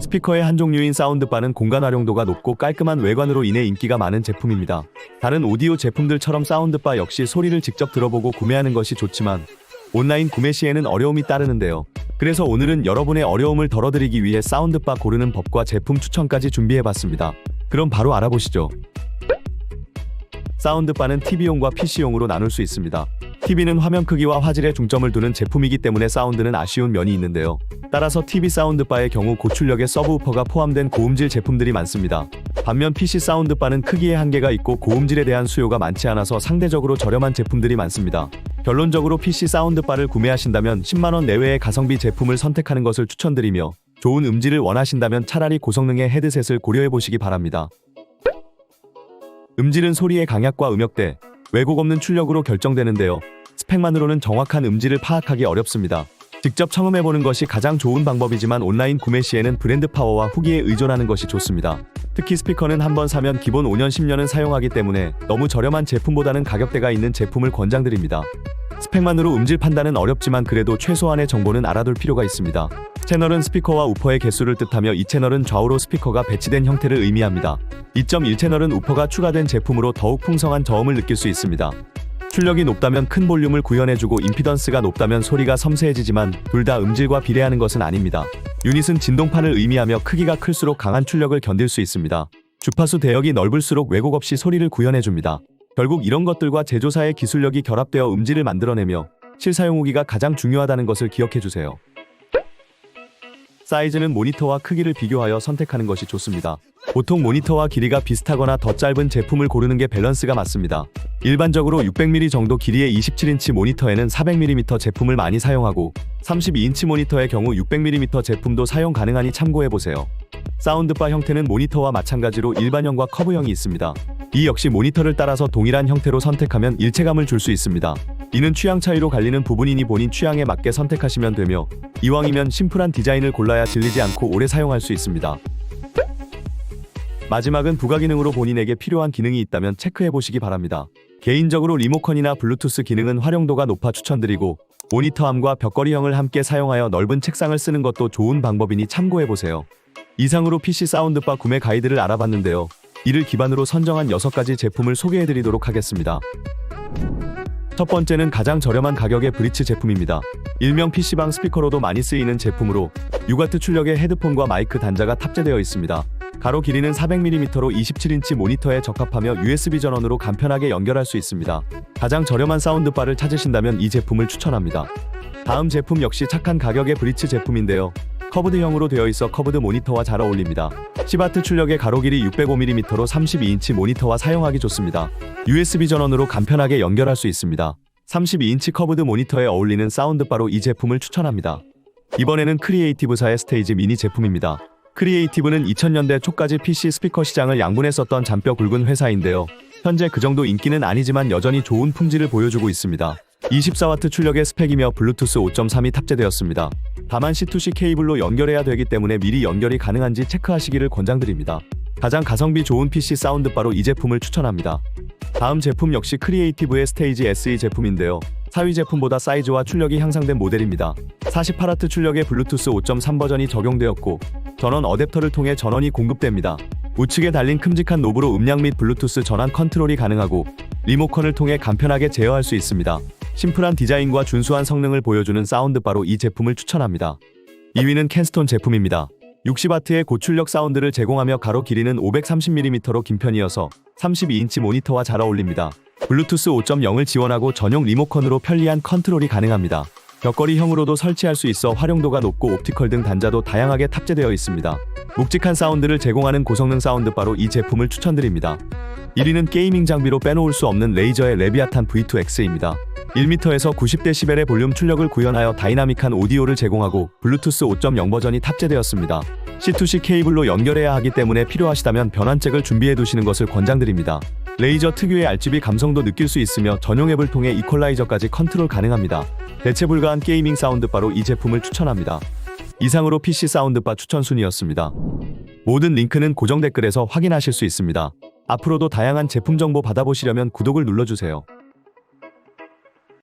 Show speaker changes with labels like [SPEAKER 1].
[SPEAKER 1] 스피커의 한 종류인 사운드바는 공간 활용도가 높고 깔끔한 외관으로 인해 인기가 많은 제품입니다. 다른 오디오 제품들처럼 사운드바 역시 소리를 직접 들어보고 구매하는 것이 좋지만 온라인 구매 시에는 어려움이 따르는데요. 그래서 오늘은 여러분의 어려움을 덜어드리기 위해 사운드바 고르는 법과 제품 추천까지 준비해봤습니다. 그럼 바로 알아보시죠. 사운드바는 TV용과 PC용으로 나눌 수 있습니다. TV는 화면 크기와 화질에 중점을 두는 제품이기 때문에 사운드는 아쉬운 면이 있는데요. 따라서 TV 사운드바의 경우 고출력의 서브우퍼가 포함된 고음질 제품들이 많습니다. 반면 PC 사운드바는 크기의 한계가 있고 고음질에 대한 수요가 많지 않아서 상대적으로 저렴한 제품들이 많습니다. 결론적으로 PC 사운드바를 구매하신다면 10만원 내외의 가성비 제품을 선택하는 것을 추천드리며 좋은 음질을 원하신다면 차라리 고성능의 헤드셋을 고려해 보시기 바랍니다. 음질은 소리의 강약과 음역대, 왜곡 없는 출력으로 결정되는데요. 스펙만으로는 정확한 음질을 파악하기 어렵습니다. 직접 청음해보는 것이 가장 좋은 방법이지만 온라인 구매 시에는 브랜드 파워와 후기에 의존하는 것이 좋습니다. 특히 스피커는 한 번 사면 기본 5년 10년은 사용하기 때문에 너무 저렴한 제품보다는 가격대가 있는 제품을 권장드립니다. 스펙만으로 음질 판단은 어렵지만 그래도 최소한의 정보는 알아둘 필요가 있습니다. 채널은 스피커와 우퍼의 개수를 뜻하며 이 채널은 좌우로 스피커가 배치된 형태를 의미합니다. 2.1 채널은 우퍼가 추가된 제품으로 더욱 풍성한 저음을 느낄 수 있습니다. 출력이 높다면 큰 볼륨을 구현해주고 임피던스가 높다면 소리가 섬세해지지만 둘 다 음질과 비례하는 것은 아닙니다. 유닛은 진동판을 의미하며 크기가 클수록 강한 출력을 견딜 수 있습니다. 주파수 대역이 넓을수록 왜곡 없이 소리를 구현해줍니다. 결국 이런 것들과 제조사의 기술력이 결합되어 음질을 만들어내며 실사용 후기가 가장 중요하다는 것을 기억해주세요. 사이즈는 모니터와 크기를 비교하여 선택하는 것이 좋습니다. 보통 모니터와 길이가 비슷하거나 더 짧은 제품을 고르는 게 밸런스가 맞습니다. 일반적으로 600mm 정도 길이의 27인치 모니터에는 400mm 제품을 많이 사용하고 32인치 모니터의 경우 600mm 제품도 사용 가능하니 참고해보세요. 사운드바 형태는 모니터와 마찬가지로 일반형과 커브형이 있습니다. 이 역시 모니터를 따라서 동일한 형태로 선택하면 일체감을 줄 수 있습니다. 이는 취향 차이로 갈리는 부분이니 본인 취향에 맞게 선택하시면 되며 이왕이면 심플한 디자인을 골라야 질리지 않고 오래 사용할 수 있습니다. 마지막은 부가 기능으로 본인에게 필요한 기능이 있다면 체크해 보시기 바랍니다. 개인적으로 리모컨이나 블루투스 기능은 활용도가 높아 추천드리고 모니터함과 벽걸이형을 함께 사용하여 넓은 책상을 쓰는 것도 좋은 방법이니 참고해 보세요. 이상으로 PC 사운드바 구매 가이드를 알아봤는데요. 이를 기반으로 선정한 6가지 제품을 소개해 드리도록 하겠습니다. 첫 번째는 가장 저렴한 가격의 브리츠 제품입니다. 일명 PC방 스피커로도 많이 쓰이는 제품으로 6W 출력의 헤드폰과 마이크 단자가 탑재되어 있습니다. 가로 길이는 400mm로 27인치 모니터에 적합하며 USB 전원으로 간편하게 연결할 수 있습니다. 가장 저렴한 사운드바를 찾으신다면 이 제품을 추천합니다. 다음 제품 역시 착한 가격의 브리츠 제품인데요. 커브드형으로 되어 있어 커브드 모니터와 잘 어울립니다. 10W 출력의 가로 길이 605mm로 32인치 모니터와 사용하기 좋습니다. USB 전원으로 간편하게 연결할 수 있습니다. 32인치 커브드 모니터에 어울리는 사운드바로 이 제품을 추천합니다. 이번에는 크리에이티브사의 스테이지 미니 제품입니다. 크리에이티브는 2000년대 초까지 PC 스피커 시장을 양분했었던 잔뼈 굵은 회사인데요. 현재 그 정도 인기는 아니지만 여전히 좋은 품질을 보여주고 있습니다. 24W 출력의 스펙이며 블루투스 5.3이 탑재되었습니다. 다만 C2C 케이블로 연결해야 되기 때문에 미리 연결이 가능한지 체크하시기를 권장드립니다. 가장 가성비 좋은 PC 사운드바로 이 제품을 추천합니다. 다음 제품 역시 크리에이티브의 스테이지 SE 제품인데요. 사위 제품보다 사이즈와 출력이 향상된 모델입니다. 48W 출력의 블루투스 5.3 버전이 적용되었고 전원 어댑터를 통해 전원이 공급됩니다. 우측에 달린 큼직한 노브로 음량 및 블루투스 전환 컨트롤이 가능하고 리모컨을 통해 간편하게 제어할 수 있습니다. 심플한 디자인과 준수한 성능을 보여주는 사운드바로 이 제품을 추천합니다. 2위는 캔스톤 제품입니다. 60W의 고출력 사운드를 제공하며 가로 길이는 530mm로 긴 편이어서 32인치 모니터와 잘 어울립니다. 블루투스 5.0을 지원하고 전용 리모컨으로 편리한 컨트롤이 가능합니다. 벽걸이형으로도 설치할 수 있어 활용도가 높고 옵티컬 등 단자도 다양하게 탑재되어 있습니다. 묵직한 사운드를 제공하는 고성능 사운드바로 이 제품을 추천드립니다. 1위는 게이밍 장비로 빼놓을 수 없는 레이저의 레비아탄 V2X입니다. 1m에서 90dB의 볼륨 출력을 구현하여 다이나믹한 오디오를 제공하고 블루투스 5.0 버전이 탑재되었습니다. C2C 케이블로 연결해야 하기 때문에 필요하시다면 변환잭을 준비해 두시는 것을 권장드립니다. 레이저 특유의 RGB 감성도 느낄 수 있으며 전용 앱을 통해 이퀄라이저까지 컨트롤 가능합니다. 대체 불가한 게이밍 사운드바로 이 제품을 추천합니다. 이상으로 PC 사운드바 추천 순이었습니다. 모든 링크는 고정 댓글에서 확인하실 수 있습니다. 앞으로도 다양한 제품 정보 받아보시려면 구독을 눌러주세요.